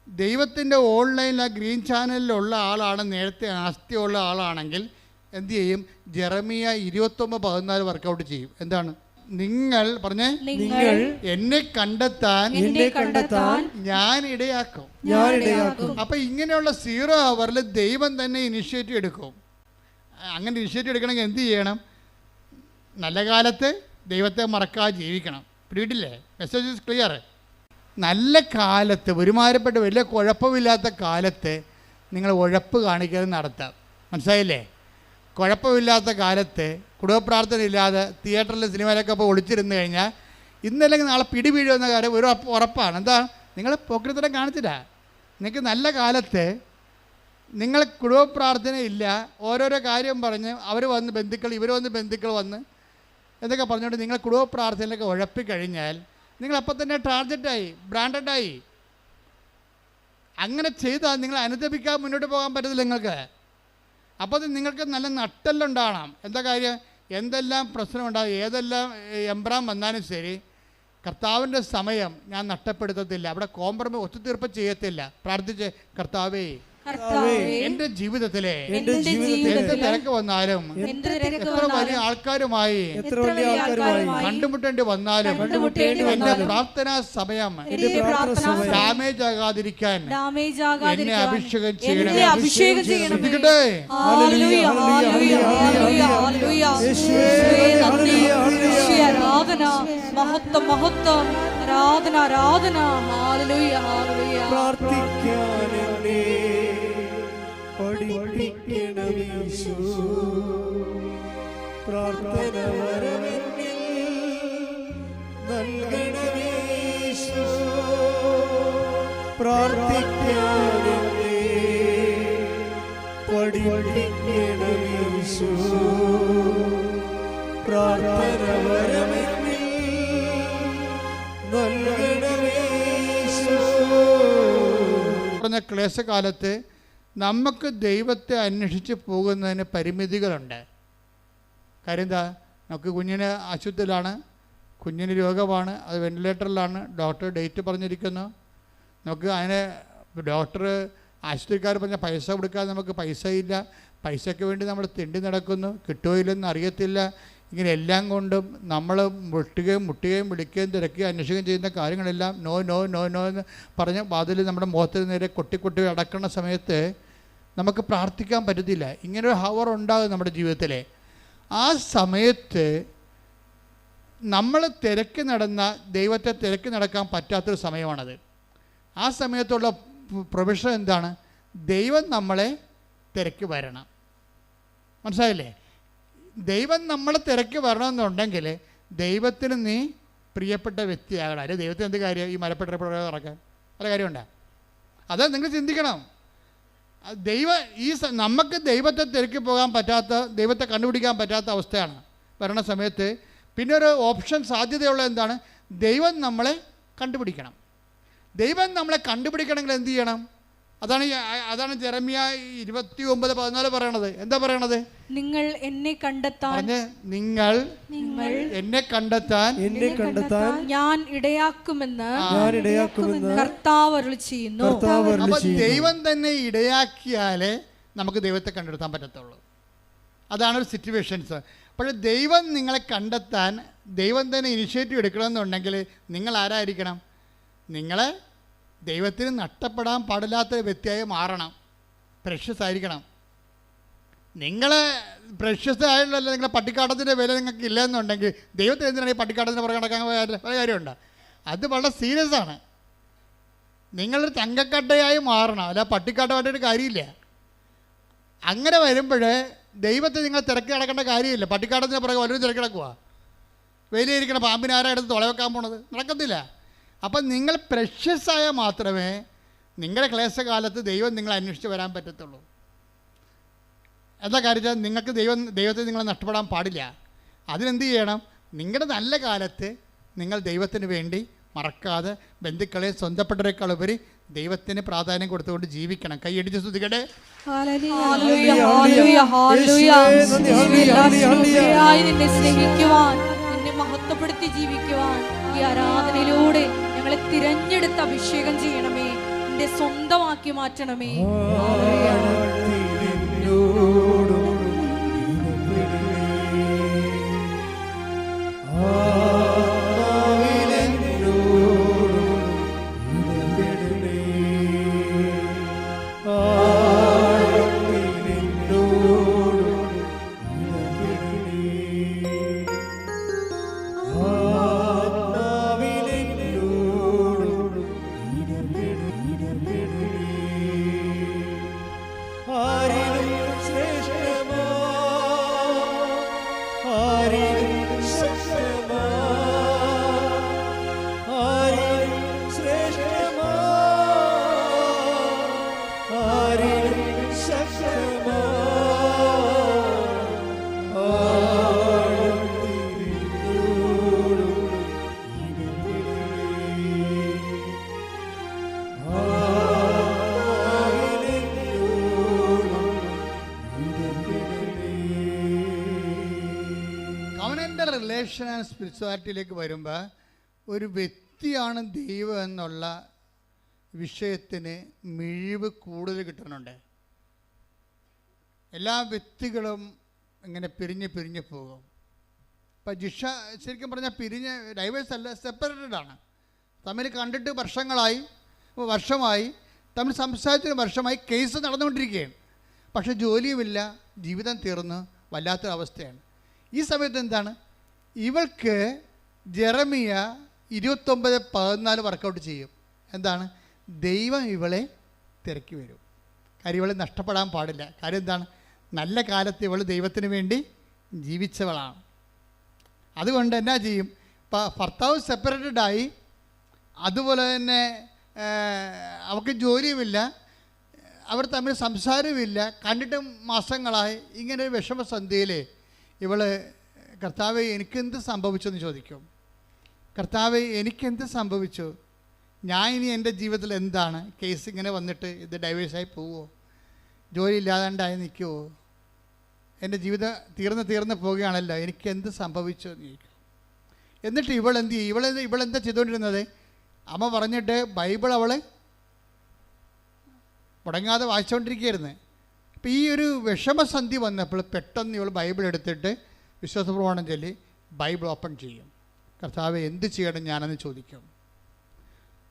ദൈവത്തിന്റെ ഓൺലൈനിൽ ആ ഗ്രീൻ ചാനലിലുള്ള ആളാണ് നേരത്തെ ആസ്തിയുള്ള ആളാണെങ്കിൽ എന്തു ചെയ്യും? ജെറമിയ ഇരുപത്തൊമ്പത് പതിനാല് വർക്കൗട്ട് ചെയ്യും. എന്താണ്? നിങ്ങൾ പറഞ്ഞേ നിങ്ങൾ എന്നെ കണ്ടെത്താൻ എന്നെ കണ്ടെത്താൻ ഞാൻ ഇടയാക്കും. ഞാൻ ഇടയാക്കും. അപ്പൊ ഇങ്ങനെയുള്ള സീറോ അവറിൽ ദൈവം തന്നെ ഇനിഷ്യേറ്റീവ് എടുക്കും. അങ്ങനെ ഇനിഷ്യേറ്റീവ് എടുക്കണമെങ്കിൽ എന്ത് ചെയ്യണം? നല്ല കാലത്ത് ദൈവത്തെ മറക്കാതെ ജീവിക്കണം. പിടിയിട്ടില്ലേ മെസ്സേജ് ഇസ് ക്ലിയർ നല്ല കാലത്ത് ഒരുമാരപ്പെട്ട് വലിയ കുഴപ്പമില്ലാത്ത കാലത്ത് നിങ്ങൾ ഉഴപ്പ് കാണിക്കാതെ നടത്താം. മനസ്സിലായില്ലേ? കുഴപ്പമില്ലാത്ത കാലത്ത് കുടുംബപ്രാർത്ഥന ഇല്ലാതെ തിയേറ്ററിൽ സിനിമയിലൊക്കെ പോയി ഒളിച്ചിരുന്ന് കഴിഞ്ഞാൽ ഇന്നല്ലെങ്കിൽ നാളെ പിടി വീഴുമെന്ന കാര്യം ഒരു ഉറപ്പാണ്. എന്താ? നിങ്ങൾ പോക്കൃത്തരം കാണിച്ചില്ല നിങ്ങൾക്ക് നല്ല കാലത്ത് നിങ്ങൾ കുടുംബപ്രാർത്ഥന ഇല്ല ഓരോരോ കാര്യം പറഞ്ഞ് അവർ വന്ന് ബന്ധുക്കൾ ഇവർ വന്ന് ബന്ധുക്കൾ വന്ന് എന്നൊക്കെ പറഞ്ഞുകൊണ്ട് നിങ്ങൾ കുടുംബ പ്രാർത്ഥനയിലൊക്കെ ഉഴപ്പിക്കഴിഞ്ഞാൽ നിങ്ങൾ അപ്പം തന്നെ ടാർജറ്റായി ബ്രാൻഡഡായി. അങ്ങനെ ചെയ്താൽ നിങ്ങൾ അനുദപിക്കാൻ മുന്നോട്ട് പോകാൻ പറ്റത്തില്ല നിങ്ങൾക്ക്. അപ്പോൾ നിങ്ങൾക്ക് നല്ല നട്ടെല്ലുണ്ടാകണം എന്താ കാര്യം? എന്തെല്ലാം പ്രശ്നമുണ്ടാകും ഏതെല്ലാം എംബ്രാം വന്നാലും ശരി കർത്താവിന്റെ സമയം ഞാൻ നഷ്ടപ്പെടുത്തത്തില്ല. അവിടെ കോംപ്രമൈസ് ഒത്തുതീർപ്പ് ചെയ്യത്തില്ല. പ്രാർത്ഥിച്ച് കർത്താവേ എന്റെ ജീവിതത്തിലെ എന്റെ എന്ത് ജീവിതത്തിലെ തിരക്ക് വന്നാലും എത്ര വലിയ ആൾക്കാരുമായി എത്ര വലിയ ആൾക്കാരുമായി കണ്ടുമുട്ടേണ്ടി വന്നാലും കണ്ടുമുട്ടേണ്ടി എന്റെ പ്രാർത്ഥനാ സമയം എന്റെ പ്രാർത്ഥന ഡാമേജ് ആകാതിരിക്കാൻ ഡാമേജ് എന്നെ അഭിഷേകം ചെയ്യണം. അഭിഷേകം ചെയ്യണമേ. യേശുവേ ആരാധന. മഹത്വം മഹത്വം. ആരാധന ആരാധന. എന്നെ പഠിപ്പിക്കണമീശോ. പ്രാർത്ഥന വരമെന്നിൽ നൽകണമീശോ. പ്രാർത്ഥിക്കാൻ എന്നെ പഠിപ്പിക്കണമീശോ. പ്രാർത്ഥന വരമെന്നിൽ നൽകണമീശോ. പറഞ്ഞ ക്ലേശകാലത്ത് നമുക്ക് ദൈവത്തെ അന്വേഷിച്ച് പോകുന്നതിന് പരിമിതികളുണ്ട്. കാര്യം എന്താ നമുക്ക് കുഞ്ഞിന് അശുദ്ധത്തിലാണ് കുഞ്ഞിന് രോഗമാണ് അത് വെന്റിലേറ്ററിലാണ് ഡോക്ടർ ഡേറ്റ് പറഞ്ഞിരിക്കുന്നു. നമുക്ക് അതിനെ ഡോക്ടർ ആശുപത്രിക്കാർ പറഞ്ഞ പൈസ കൊടുക്കാതെ നമുക്ക് പൈസ ഇല്ല പൈസയ്ക്ക് വേണ്ടി നമ്മൾ തിണ്ടി നടക്കുന്നു. കിട്ടുമോ ഇല്ലെന്ന് അറിയത്തില്ല. ഇങ്ങനെ എല്ലാം കൊണ്ടും നമ്മൾ മുട്ടുകയും മുട്ടുകയും വിളിക്കുകയും തിരക്കുകയും അന്വേഷിക്കുകയും ചെയ്യുന്ന കാര്യങ്ങളെല്ലാം നോ നോ നോ നോ എന്ന് പറഞ്ഞ് വാതിൽ നമ്മുടെ മുഖത്തിന് നേരെ കൊട്ടി കൊട്ടി അടക്കുന്ന സമയത്ത് നമുക്ക് പ്രാർത്ഥിക്കാൻ പറ്റത്തില്ല. ഇങ്ങനൊരു ഹവർ ഉണ്ടാകും നമ്മുടെ ജീവിതത്തിൽ ആ സമയത്ത് നമ്മൾ തിരക്കി നടന്ന ദൈവത്തെ തിരക്കി നടക്കാൻ പറ്റാത്തൊരു സമയമാണത്. ആ സമയത്തുള്ള പ്രൊവിഷൻ എന്താണ്? ദൈവം നമ്മളെ തിരക്കി വരണം. മനസ്സിലായില്ലേ? ദൈവം നമ്മളെ തിരക്ക് വരണമെന്നുണ്ടെങ്കിൽ ദൈവത്തിന് നീ പ്രിയപ്പെട്ട വ്യക്തിയാകണം. അല്ലെ ദൈവത്തിന് എന്ത് കാര്യം? ഈ മലപ്പെട്ട നടക്കാൻ. അല്ല കാര്യമുണ്ടോ? അത് നിങ്ങൾ ചിന്തിക്കണം. ദൈവ ഈ നമുക്ക് ദൈവത്തെ തിരക്കി പോകാൻ പറ്റാത്ത ദൈവത്തെ കണ്ടുപിടിക്കാൻ പറ്റാത്ത അവസ്ഥയാണ് വരണ സമയത്ത്. പിന്നെ ഒരു ഓപ്ഷൻ സാധ്യതയുള്ള എന്താണ്? ദൈവം നമ്മളെ കണ്ടുപിടിക്കണം. ദൈവം നമ്മളെ കണ്ടുപിടിക്കണമെങ്കിൽ എന്ത് ചെയ്യണം? അതാണ് അതാണ് ജെറമിയ ഇരുപത്തി ഒമ്പത് പതിനാല് പറയണത്. എന്താ പറയണത്? നിങ്ങൾ എന്നെ കണ്ടെത്താൻ നിങ്ങൾ നിങ്ങൾ എന്നെ കണ്ടെത്താൻ എന്നെ കണ്ടെത്താൻ ഞാൻ ഇടയാക്കുമെന്ന് ഞാൻ ഇടയാക്കുമെന്ന് കർത്താവ് അരുളി ചെയ്യുന്നു. കർത്താവ്. ദൈവം തന്നെ ഇടയാക്കിയാലേ നമുക്ക് ദൈവത്തെ കണ്ടെത്താൻ പറ്റത്തുള്ളൂ. അതാണ് ഒരു സിറ്റുവേഷൻസ്. അപ്പോൾ ദൈവം നിങ്ങളെ കണ്ടെത്താൻ ദൈവം തന്നെ ഇനിഷ്യേറ്റീവ് എടുക്കണമെന്നുണ്ടെങ്കിൽ നിങ്ങൾ ആരായിരിക്കണം? നിങ്ങളെ ദൈവത്തിന് നഷ്ടപ്പെടാൻ പാടില്ലാത്ത വ്യക്തിയായി മാറണം. പ്രഷ്യസ് ആയിരിക്കണം നിങ്ങൾ പ്രഷ്യസ് ആയിട്ടുള്ള നിങ്ങളെ പട്ടിക്കാട്ടത്തിന്റെ വില നിങ്ങൾക്ക് ഇല്ലെന്നുണ്ടെങ്കിൽ ദൈവത്തിന് എന്തിനാണ് ഈ പട്ടിക്കാട്ടത്തിന് പുറകെ നടക്കാൻ പല കാര്യമുണ്ട്? അത് വളരെ സീരിയസ് ആണ്. നിങ്ങളൊരു തങ്കക്കട്ടയായി മാറണം. അല്ല പട്ടിക്കാട്ടമായിട്ടൊരു കാര്യമില്ല. അങ്ങനെ വരുമ്പോൾ ദൈവത്തെ നിങ്ങൾ തിരക്കി നടക്കേണ്ട കാര്യമില്ല. പട്ടിക്കാട്ടത്തിന് പുറകെ വല്ലതും തിരക്കിടക്കുക വലിയ വെയിലിരിക്കണ പാമ്പിനെ ആരാ എടുത്ത് തുളവെക്കാൻ പോണത്? നടക്കത്തില്ല. അപ്പം നിങ്ങൾ പ്രഷ്യസ് ആയാൽ മാത്രമേ നിങ്ങളുടെ ക്ലേശകാലത്ത് ദൈവം നിങ്ങളെ അന്വേഷിച്ച് വരാൻ പറ്റത്തുള്ളൂ. എന്താ കാര്യം നിങ്ങൾക്ക് ദൈവം ദൈവത്തെ നിങ്ങളെ നഷ്ടപ്പെടാൻ പാടില്ല. അതിനെന്ത് ചെയ്യണം? നിങ്ങളുടെ നല്ല കാലത്ത് നിങ്ങൾ ദൈവത്തിന് വേണ്ടി മറക്കാതെ ബന്ധുക്കളെ സ്വന്തപ്പെട്ടവരെക്കാൾ ഉപരി ദൈവത്തിന് പ്രാധാന്യം കൊടുത്തുകൊണ്ട് ജീവിക്കണം. കൈയടിച്ച് സ്തുതിക്കട്ടെ. ഹല്ലേലൂയ, ഹല്ലേലൂയ, ഹല്ലേലൂയ. ഹല്ലേലൂയ, ഹല്ലേലൂയ, ഹല്ലേലൂയ. യേശുവേ, നിന്നെ സ്നേഹിക്കുവാൻ നിന്നെ മഹത്വപ്പെടുത്തി ജീവിക്കുവാൻ ഈ ആരാധനയിലൂടെ ഞങ്ങളെ തിരഞ്ഞെടുത്ത് അഭിഷേകം ചെയ്യണമേ. എന്റെ സ്വന്തമാക്കി മാറ്റണമേ. റെവലേഷൻ ആൻഡ് സ്പിരിച്വാലിറ്റിയിലേക്ക് വരുമ്പോൾ ഒരു വ്യക്തിയാണ് ദൈവം എന്നുള്ള വിഷയത്തിന് മിഴിവ് കൂടുതൽ കിട്ടുന്നുണ്ട്. എല്ലാ വ്യക്തികളും ഇങ്ങനെ പിരിഞ്ഞ് പിരിഞ്ഞ് പോകും. ഇപ്പം ജിഷ ശരിക്കും പറഞ്ഞാൽ പിരിഞ്ഞ് ഡൈവേഴ്സ് അല്ല സെപ്പറേറ്റഡ് ആണ്. തമ്മിൽ കണ്ടിട്ട് വർഷങ്ങളായി വർഷമായി തമ്മിൽ സംസാരിച്ചൊരു വർഷമായി കേസ് നടന്നുകൊണ്ടിരിക്കുകയാണ്. പക്ഷേ ജോലിയുമില്ല ജീവിതം തീർന്ന് വല്ലാത്തൊരവസ്ഥയാണ്. ഈ സമയത്ത് എന്താണ്? ഇവൾക്ക് ജെറമിയ ഇരുപത്തൊമ്പത് പതിനാല് വർക്കൗട്ട് ചെയ്യും. എന്താണ്? ദൈവം ഇവളെ തിരക്കി വരും. കാര്യം ഇവളെ നഷ്ടപ്പെടാൻ പാടില്ല. കാര്യം എന്താണ്? നല്ല കാലത്ത് ഇവൾ ദൈവത്തിന് വേണ്ടി ജീവിച്ചവളാണ്. അതുകൊണ്ട് എന്നാ ചെയ്യും? ഇപ്പം ഭർത്താവ് സെപ്പറേറ്റഡായി അതുപോലെ തന്നെ അവൾക്ക് ജോലിയുമില്ല. അവർ തമ്മിൽ സംസാരവുമില്ല. കണ്ടിട്ട് മാസങ്ങളായി ഇങ്ങനെ ഒരു വിഷമസന്ധിയിൽ ഇവൾ കർത്താവ് എനിക്കെന്ത് സംഭവിച്ചെന്ന് ചോദിക്കും. കർത്താവ് എനിക്കെന്ത് സംഭവിച്ചു? ഞാൻ ഇനി എന്റെ ജീവിതത്തിൽ എന്താണ്? കേസ് ഇങ്ങനെ വന്നിട്ട് ഇത് ഡൈവേഴ്സായി പോവുമോ ജോലി ഇല്ലാതാണ്ടായി നിൽക്കുമോ എന്റെ ജീവിതം തീർന്ന് തീർന്ന് പോവുകയാണല്ലോ എനിക്ക് എന്ത് സംഭവിച്ചു എന്ന് ചോദിക്കും. എന്നിട്ട് ഇവൾ എന്ത് ചെയ്യും? ഇവളെ ഇവളെന്താ ചെയ്തുകൊണ്ടിരുന്നത്? അമ്മ പറഞ്ഞിട്ട് ബൈബിൾ അവളെ മുടങ്ങാതെ വായിച്ചുകൊണ്ടിരിക്കുകയായിരുന്നു. അപ്പോൾ ഈ ഒരു വിഷമസന്ധി വന്നപ്പോൾ പെട്ടെന്ന് ഇവൾ ബൈബിൾ എടുത്തിട്ട് വിശ്വാസപ്രമാണം ചൊല്ലി ബൈബിൾ ഓപ്പൺ ചെയ്യും. കർത്താവ് എന്ത് ചെയ്യണം ഞാനെന്ന് ചോദിക്കും.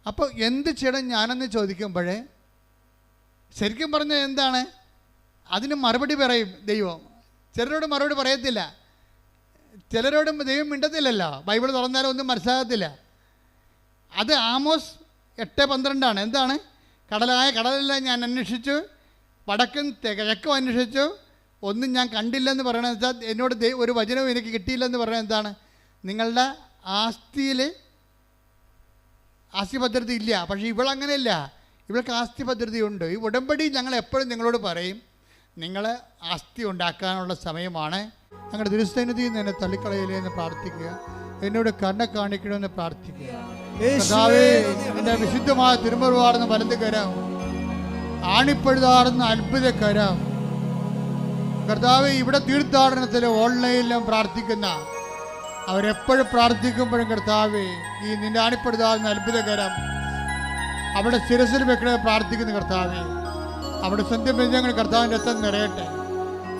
അപ്പോൾ എന്ത് ചെയ്യണം ഞാനെന്ന് ചോദിക്കുമ്പോഴേ ശരിക്കും പറഞ്ഞാൽ എന്താണ്? അതിന് മറുപടി പറയും ദൈവം. ചിലരോട് മറുപടി പറയത്തില്ല. ചിലരോടും ദൈവം മിണ്ടത്തില്ലല്ലോ. ബൈബിൾ തുറന്നാലും ഒന്നും മനസ്സിലാകത്തില്ല. അത് ആമോസ് എട്ട് പന്ത്രണ്ടാണ്. എന്താണ്? കടലായ കടലെല്ലാം ഞാൻ അന്വേഷിച്ചു. വടക്കും കിഴക്കും അന്വേഷിച്ചു. ഒന്നും ഞാൻ കണ്ടില്ലെന്ന് പറയണത് വെച്ചാൽ എന്നോട് ഒരു വചനവും എനിക്ക് കിട്ടിയില്ലെന്ന് പറയുന്നത് എന്താണ്? നിങ്ങളുടെ ആസ്തിയിൽ ആസ്തി ഇല്ല. പക്ഷേ ഇവളങ്ങനെയല്ല. ഇവൾക്ക് ആസ്തി ഭദ്രതയുണ്ട് ഈ ഉടമ്പടി ഞങ്ങൾ എപ്പോഴും നിങ്ങളോട് പറയും. നിങ്ങൾ ആസ്തി ഉണ്ടാക്കാനുള്ള സമയമാണ്. ഞങ്ങളുടെ ദുരുസ്ഥനിധിയിൽ നിന്ന് എന്നെ തള്ളിക്കളയില്ലേ എന്ന് പ്രാർത്ഥിക്കുക. എന്നോട് കണ്ണ കാണിക്കണമെന്ന് പ്രാർത്ഥിക്കുക. എന്റെ വിശുദ്ധമായ തിരുമറുവാടെന്ന് വലത് കരം ആണിപ്പഴുതാടുന്ന അത്ഭുത കരം കർത്താവ് ഇവിടെ തീർത്ഥാടനത്തിൽ ഓൺലൈനിലും പ്രാർത്ഥിക്കുന്ന അവരെപ്പോഴും പ്രാർത്ഥിക്കുമ്പോഴും കർത്താവ് ഈ നിന്റെ ആണിപ്പെടുതാകുന്ന അത്ഭുതകരം അവിടെ ശിരസിൽ വെക്കണേ പ്രാർത്ഥിക്കുന്ന കർത്താവ്. അവിടെ സ്വന്തം ബന്ധങ്ങൾ കർത്താവിന്റെ രക്തം നിറയട്ടെ.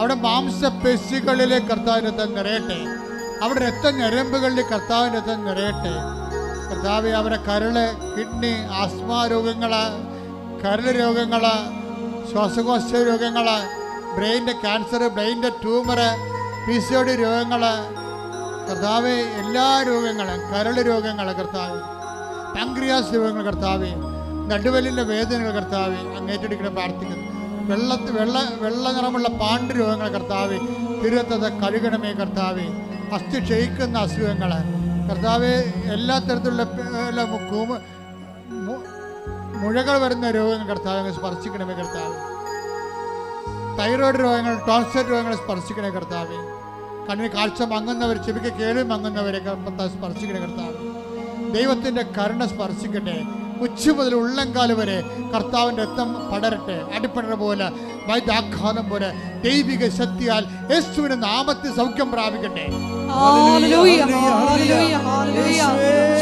അവിടെ മാംസപേശികളിലെ കർത്താവിന്റെ രക്തം നിറയട്ടെ. അവിടെ രക്തഞരമ്പുകളിലെ കർത്താവിന്റെ രക്തം നിറയട്ടെ. കർത്താവ് അവരെ കരൾ കിഡ്നി ആസ്മാ രോഗങ്ങൾ കരൾ രോഗങ്ങൾ ശ്വാസകോശ രോഗങ്ങൾ ബ്രെയിന്റെ ക്യാൻസർ ബ്രെയിന്റെ ട്യൂമർ പി സി ഒ രോഗങ്ങൾ കർത്താവ് എല്ലാ രോഗങ്ങളും കരൾ രോഗങ്ങൾ കർത്താവ് പങ്ക്രിയാസ് രോഗങ്ങൾ കർത്താവ് നടുവലിന്റെ വേദനകൾ കർത്താവ് അങ്ങേറ്റെടുക്കണം പ്രാർത്ഥിക്കുന്നു. വെള്ളത്ത് വെള്ള വെള്ള നിറമുള്ള പാണ്ട് രോഗങ്ങൾ കർത്താവ് തിരുവത്തത് കഴുകണമേ കർത്താവ് അസ്ഥി ക്ഷയിക്കുന്ന അസുഖങ്ങൾ. കർത്താവ് എല്ലാ തരത്തിലുള്ള മുഴകൾ വരുന്ന രോഗങ്ങൾ കർത്താവ് സ്പർശിക്കണമേ കർത്താവ്. തൈറോയ്ഡ് രോഗങ്ങൾ ടോൺസൈറ്റ് രോഗങ്ങൾ സ്പർശിക്കണേ കർത്താവെ. കണ്ണിന് കാഴ്ച മങ്ങുന്നവർ ചെവിക്ക് കേൾവി മങ്ങുന്നവരെ സ്പർശിക്കണേ കർത്താവ്. ദൈവത്തിന്റെ കരുണ സ്പർശിക്കട്ടെ. ഉച്ച മുതൽ ഉള്ളംകാൽ വരെ കർത്താവിന്റെ രക്തം പടരട്ടെ. അടിപ്പടര പോലെ വൈദ്യാഘാതം പോലെ ദൈവിക ശക്തിയാൽ യേശുവിന്റെ നാമത്തിൽ സൗഖ്യം പ്രാപിക്കട്ടെ. ഹല്ലേലൂയ ഹല്ലേലൂയ ഹല്ലേലൂയ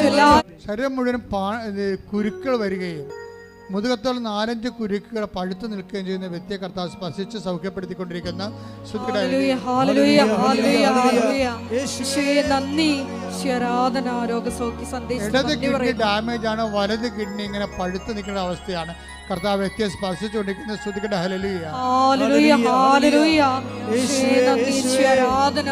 ചൊല്ലാ ശരീരം മുഴുവൻ കുരുക്കൾ വരികയും മുതുകത്തോൾ നാലഞ്ച് കുരുക്കുകൾ പഴുത്തു നിൽക്കുകയും ചെയ്യുന്ന വ്യക്തിയെ കർത്താവ് സ്പർശിച്ച് സൗഖ്യപ്പെടുത്തിക്കൊണ്ടിരിക്കുന്ന ഇടത് കിഡ്നി ഡാമേജ് ആണ് വലത് കിഡ്നി ഇങ്ങനെ പഴുത്തു നിൽക്കുന്ന അവസ്ഥയാണ്. കർത്താവ് വ്യക്തിയെ സ്പർശിച്ചുകൊണ്ടിരിക്കുന്ന ശ്രുതികളുടെ ഹലലുയ ആരാധന.